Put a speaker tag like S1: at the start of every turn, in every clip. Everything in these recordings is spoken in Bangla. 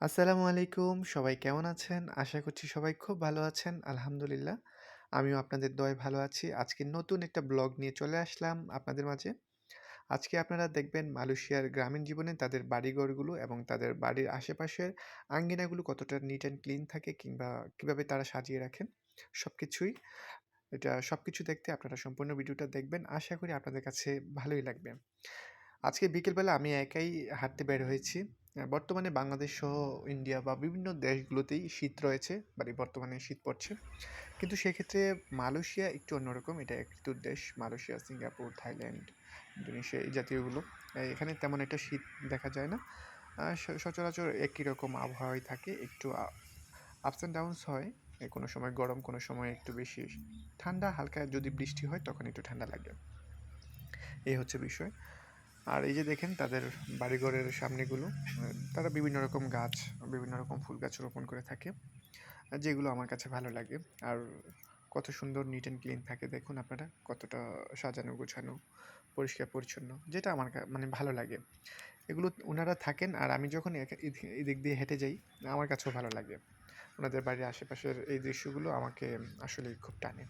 S1: আসসালামু আলাইকুম। সবাই কেমন আছেন? আশা করছি সবাই খুব ভালো আছেন। আলহামদুলিল্লাহ। আমিও আপনাদের দয় ভালো আছি। আজকে নতুন একটা ব্লগ নিয়ে চলে আসলাম আপনাদের মাঝে। আজকে আপনারা দেখবেন মালয়েশিয়ার গ্রামীণ জীবনে তাদের বাড়িঘরগুলো এবং তাদের বাড়ির আশেপাশের আঙ্গিনাগুলো কতটা নিট অ্যান্ড ক্লিন থাকে কিংবা কীভাবে তারা সাজিয়ে রাখেন সব কিছুই এটা সব কিছু দেখতে আপনারা সম্পূর্ণ ভিডিওটা দেখবেন। আশা করি আপনাদের কাছে ভালোই লাগবে। আজকে বিকেলবেলা আমি একাই হাঁটতে বের হয়েছি। আ বর্তমানে বাংলাদেশ সহ ইন্ডিয়া বা বিভিন্ন দেশগুলোতেই শীত রয়েছে, মানে বর্তমানে শীত পড়ছে। কিন্তু সেক্ষেত্রে মালয়েশিয়া একটু অন্যরকম। এটা ঋতুর দেশ। মালয়েশিয়া, সিঙ্গাপুর, থাইল্যান্ড, ইন্দোনেশিয়া এই জাতীয়গুলো। এখানে তেমন একটা শীত দেখা যায় না। সচরাচর একই রকম আবহাওয়াই থাকে। একটু আপস অ্যান্ড ডাউনস হয়। কোনো সময় গরম, কোনো সময় একটু বেশি ঠান্ডা, হালকা যদি বৃষ্টি হয় তখন একটু ঠান্ডা লাগে। এই হচ্ছে বিষয়। আর এই যে দেখেন তাদের বাড়িঘরের সামনেগুলো তারা বিভিন্ন রকম গাছ, বিভিন্ন রকম ফুল গাছ রোপণ করে থাকে। যেগুলো আমার কাছে ভালো লাগে। আর কত সুন্দর নিট অ্যান্ড ক্লিন থাকে দেখুন আপনারা। কতটা সাজানো গোছানো, পরিষ্কার পরিচ্ছন্ন। যেটা আমার মানে ভালো লাগে। এগুলো ওনারা থাকেন আর আমি যখন এদিক দিয়ে হেঁটে যাই, আমার কাছেও ভালো লাগে। ওনাদের বাড়ির আশেপাশের এই দৃশ্যগুলো আমাকে আসলেই খুব টানে।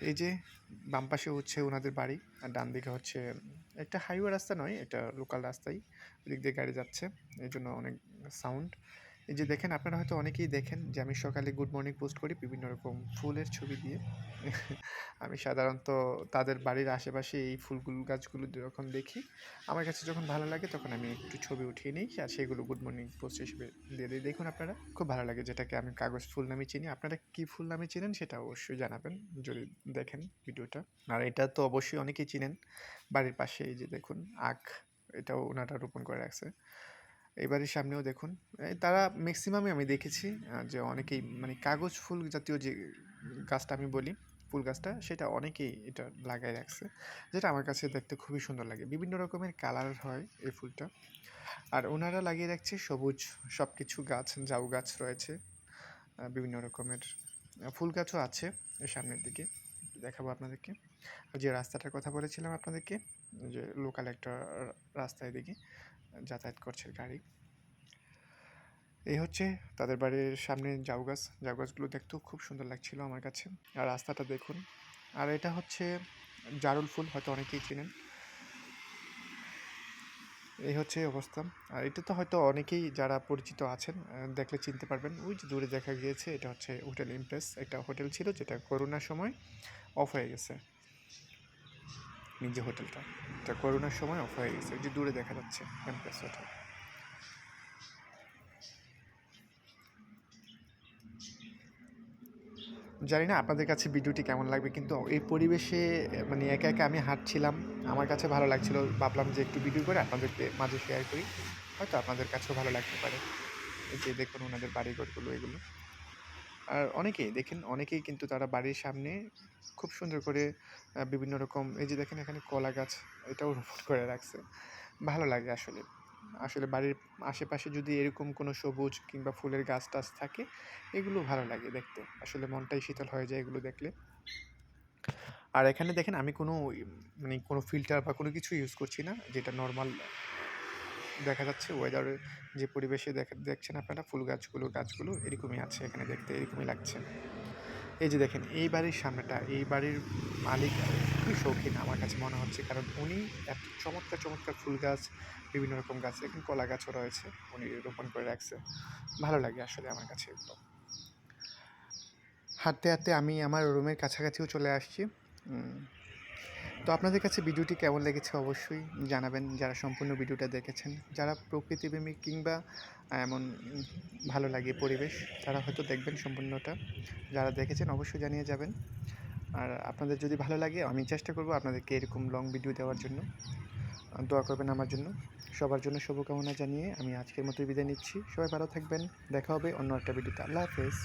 S1: এই যে বাম পাশে হচ্ছে ওনাদের বাড়ি। আর ডান দিকে হচ্ছে একটা হাইওয়ে রাস্তা নয়, এটা লোকাল রাস্তাই। ওদিক দিয়ে গাড়ি যাচ্ছে। এই জন্য অনেক সাউন্ড। এই যে দেখেন আপনারা হয়তো অনেকেই দেখেন যে আমি সকালে গুড মর্নিং পোস্ট করি বিভিন্ন রকম ফুলের ছবি দিয়ে। আমি সাধারণত তাদের বাড়ির আশেপাশে এই ফুলগুলো গাছগুলো যখন দেখি, আমার কাছে যখন ভালো লাগে তখন আমি একটু ছবি উঠিয়ে নিই আর সেগুলো গুড মর্নিং পোস্ট হিসেবে দিয়ে দিই। দেখুন আপনারা খুব ভালো লাগে যেটাকে আমি কাগজ ফুল নামে চিনি। আপনারা কি ফুল নামে চিনেন সেটা অবশ্যই জানাবেন যদি দেখেন ভিডিওটা। আর এটা তো অবশ্যই অনেকেই চিনেন। বাড়ির পাশে এই যে দেখুন আখ, এটাও ওনারা রোপণ করে রাখছে। এই বাড়ির সামনেও দেখুন। তারা মেক্সিমামই আমি দেখেছি যে অনেকেই মানে কাগজ ফুল জাতীয় যে গাছটা আমি বলি, ফুল গাছটা সেটা অনেকেই এটা লাগায় রাখছে। যেটা আমার কাছে দেখতে খুবই সুন্দর লাগে। বিভিন্ন রকমের কালার হয় এই ফুলটা। আর ওনারা লাগিয়ে রাখছে সবুজ সব কিছু গাছ, জাউ গাছ রয়েছে। বিভিন্ন রকমের ফুল গাছও আছে সামনের দিকে। দেখাবো আপনাদেরকে। যে রাস্তাটার কথা বলেছিলাম আপনাদেরকে, যে লোকাল একটা রা রাস্তা এদিকে যাতায়াত করছে গাড়ি। এই হচ্ছে তাদের বাড়ির সামনে ঝাউ গাছ। ঝাউ গাছগুলো দেখতেও খুব সুন্দর লাগছিল আমার কাছে। আর রাস্তাটা দেখুন। আর এটা হচ্ছে জারুল ফুল, হয়তো অনেকেই চিনেন। এই হচ্ছে অবস্থা। আর এটা তো হয়তো অনেকেই যারা পরিচিত আছেন দেখলে চিনতে পারবেন। ওই যে দূরে দেখা গিয়েছে, এটা হচ্ছে হোটেল ইমপ্রেস। একটা হোটেল ছিল যেটা করোনার সময় অফ হয়ে গেছে। নিজে হোটেলটা। এটা করোনার সময় অফ হয়ে গেছে। যে দূরে দেখা যাচ্ছে এমপ্রেস হোটেল। জানি না আপনাদের কাছে ভিডিওটি কেমন লাগবে কিন্তু এই পরিবেশে মানে একা, একা আমি হাঁটছিলাম। আমার কাছে ভালো লাগছিল। ভাবলাম যে একটু ভিডিও করে আপনাদেরকে মাঝে শেয়ার করি। হয়তো আপনাদের কাছেও ভালো লাগতে পারে। এই যে দেখুন উনাদের বাড়িঘরগুলো এগুলো। আর অনেকেই দেখেন অনেকেই কিন্তু তারা বাড়ির সামনে খুব সুন্দর করে বিভিন্ন রকম এই যে দেখেন এখানে কলা গাছ এটাও রোপণ করে রাখছে। ভালো লাগে আসলে। আসলে বাড়ির আশেপাশে যদি এরকম কোনো সবুজ কিংবা ফুলের গাছ-টাছ থাকে, এগুলো ভালো লাগে দেখতে। আসলে মনটাই শীতল হয়ে যায় এগুলো দেখলে। আর এখানে দেখেন আমি কোনো মানে কোনো ফিল্টার বা কোনো কিছু ইউজ করছি না। যেটা নরমাল দেখা যাচ্ছে ওয়েদারের যে পরিবেশে দেখ দেখছেন আপনারা ফুল গাছগুলো, গাছগুলো এরকমই আছে এখানে দেখতে এরকমই লাগছে। এই যে দেখেন এই বাড়ির সামনেটা, এই বাড়ির মালিক খুবই শৌখিন আমার কাছে মনে হচ্ছে। কারণ উনি এত চমৎকার, চমৎকার ফুল গাছ, বিভিন্ন রকম গাছ, এখানে কলা গাছও রয়েছে। উনি রোপণ করে রাখছে। ভালো লাগে আসলে আমার কাছে এগুলো। হাঁটতে, হাঁটতে আমি আমার রুমের কাছাকাছিও চলে আসছি। তো আপনাদের কাছে ভিডিওটি কেমন লেগেছে অবশ্যই জানাবেন যারা সম্পূর্ণ ভিডিওটা দেখেছেন। যারা প্রকৃতিপ্রেমী কিংবা এমন ভালো লাগে পরিবেশ, তারা হয়তো দেখবেন সম্পূর্ণটা। যারা দেখেছেন অবশ্যই জানিয়ে যাবেন। আর আপনাদের যদি ভালো লাগে, আমি চেষ্টা করব আপনাদেরকে এরকম লং ভিডিও দেওয়ার জন্য। দোয়া করবেন আমার জন্য। সবার জন্য শুভকামনা জানিয়ে আমি আজকের মতো বিদায় নিচ্ছি। সবাই ভালো থাকবেন। দেখা হবে অন্য একটা ভিডিওতে। আল্লাহ হাফেজ।